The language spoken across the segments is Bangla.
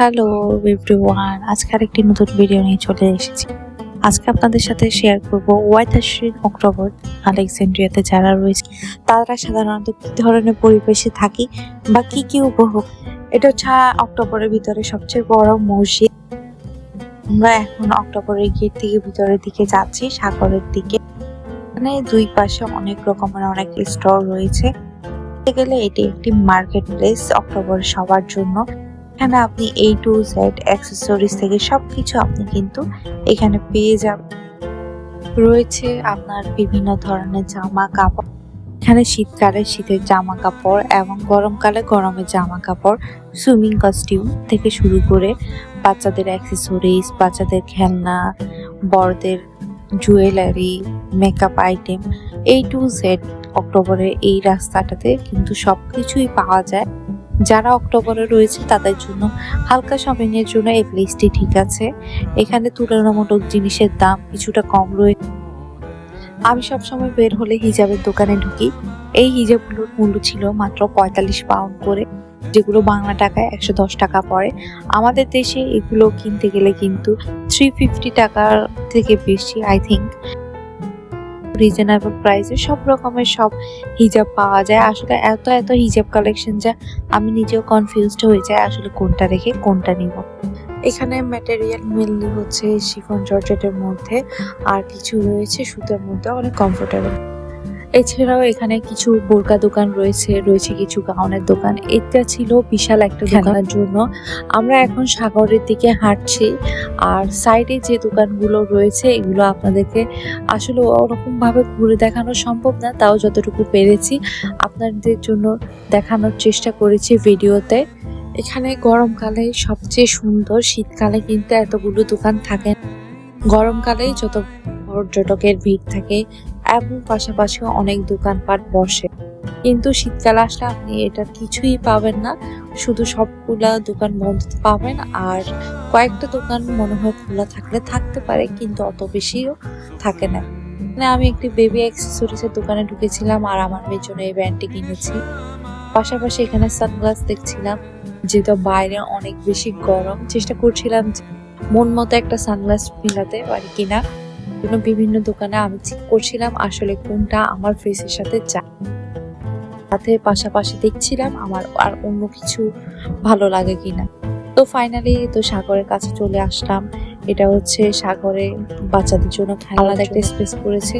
হ্যালো এভরিওয়ান আজকে আরেকটি নতুন ভিডিও নিয়ে চলে এসেছি। আজকে আপনাদের সাথে শেয়ার করব ওয়াইথাশ্রী অক্টোবর আলেকজান্ড্রিয়াতে যারা রয়েছে, তারা সাধারণত কি ধরনের পরিবেশে থাকি বা কি কি উপভোগ? এটা হচ্ছে অক্টোবরের ভিতরে সবচেয়ে বড় মসজিদ। আমরা এখন অক্টোবরের গেট থেকে ভিতরের দিকে যাচ্ছি, সাগরের দিকে। এখানে দুই পাশে অনেক রকমের, অনেক স্টল রয়েছে। গেলে এটি একটি মার্কেট প্লেস অক্টোবর সবার জন্য। এখানে আপনি এই টু জেড অ্যাক্সেসরিজ থেকে সবকিছু আপনি কিন্তু এখানে পেয়ে যাবেন। রয়েছে আপনার বিভিন্ন ধরনের জামা কাপড় এখানে শীতকালে শীতের জামা কাপড় এবং গরমকালে গরমের জামা কাপড় সুইমিং কস্টিউম থেকে শুরু করে বাচ্চাদের অ্যাক্সেসরিজ বাচ্চাদের খেলনা, বড়দের jewellery makeup item A to Z অক্টোবরের এই রাস্তাটাতে কিন্তু সবকিছুই পাওয়া যায়। যারা অক্টোবরে রয়েছে তাদের জন্য হালকা শপিং এর জন্য এই প্লেসটি ঠিক আছে। এখানে তুলনামূলক জিনিসের দাম কিছুটা কম রয়েছে আমি সবসময় বের হলে হিজাবের দোকানে ঢুকি। এই হিজাবগুলোর মূল্য ছিল মাত্র পঁয়তাল্লিশ পাউন্ড করে, যেগুলো বাংলা টাকায় একশো দশ টাকা পড়ে। আমাদের দেশে এগুলো কিনতে গেলে কিন্তু থ্রি ফিফটি টাকার থেকে বেশি আই থিঙ্ক রিজনেবল প্রাইসে সব রকমের সব হিজাব পাওয়া যায়। আসলে এত এত হিজাব কালেকশন যা আমি নিজেও কনফিউজড হয়ে যাই আসলে কোনটা রেখে কোনটা নিব। এখানে ম্যাটেরিয়াল মেনলি হচ্ছে শিফন জর্জেটের মধ্যে, আর কিছু রয়েছে সুতোর মধ্যে, অনেক কমফোর্টেবল এছাড়াও এখানে কিছু বোরকা দোকান রয়েছে রয়েছে কিছু গাউনের দোকান। এটা ছিল বিশাল একটা দোকানের জন্য। আমরা এখন সাগরের দিকে হাঁটছি আর সাইডে যে দোকানগুলো রয়েছে এগুলো আপনাদেরকে আসলে ওরকমভাবে ঘুরে দেখানো সম্ভব না তাও যতটুকু পেরেছি। আপনাদের জন্য দেখানোর চেষ্টা করেছি ভিডিওতে। এখানে গরমকালে সবচেয়ে সুন্দর শীতকালে কিন্তু এতগুলো দোকান থাকে গরমকালেই যত পর্যটকের ভিড় থাকে এবং পাশাপাশি অনেক দোকানপাট বসে। কিন্তু শীতকাল আসলে আপনি এটা কিছুই পাবেন না। শুধু সবগুলা দোকান বন্ধ পাবেন আর কয়েকটা দোকান মনে হয় খোলা থাকলে থাকতে পারে, কিন্তু অত বেশিও থাকে না। মানে আমি একটি বেবি অ্যাক্সেসরিজের দোকানে ঢুকেছিলাম আর আমার মেয়ের এই ব্যান্ডটি কিনেছি। পাশাপাশি এখানে সানগ্লাস দেখছিলাম, যেহেতু বাইরে অনেক বেশি গরম। চেষ্টা করছিলাম মন মতো একটা সানগ্লাস মিলাতে পারি কিনা। জন্য বিভিন্ন দোকানে আমি চেক করছিলাম আসলে কোনটা আমার ফেসের সাথে যায়। সাথে পাশাপাশি দেখছিলাম আমার আর অন্য কিছু ভালো লাগে কিনা। তো ফাইনালি তো সাগরের কাছে চলে আসলাম। এটা হচ্ছে সাগরে বাচ্চাদের জন্য আলাদা একটা স্পেস করেছে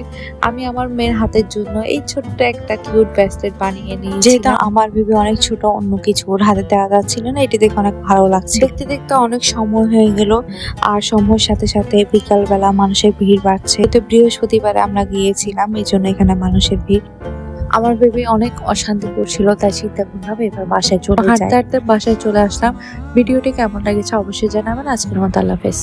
আমি আমার মেয়ের হাতের জন্য এই ছোট্ট একটা কিউট ব্রেসলেট বানিয়ে নিয়েছি যেহেতু আমার ভেবে অনেক ছোট অন্য কিছু ওর হাতে দেওয়া যাচ্ছিল না। এটি দেখে অনেক ভালো লাগছে দেখতে দেখতে অনেক সময় হয়ে গেল আর সময়ের সাথে সাথে বিকাল বেলা মানুষের ভিড় বাড়ছে। তো বৃহস্পতিবারে আমরা গিয়েছিলাম এই জন্য এখানে মানুষের ভিড়। আমার বেবি অনেক অশান্তি করছিল তাই চিন্তা করলাম এবার বাসায় চলে হাঁটতে হাঁটতে বাসায় চলে আসলাম। ভিডিওটি কেমন লেগেছে অবশ্যই জানাবেন। আজকের মতো আল্লাহ হাফেজ।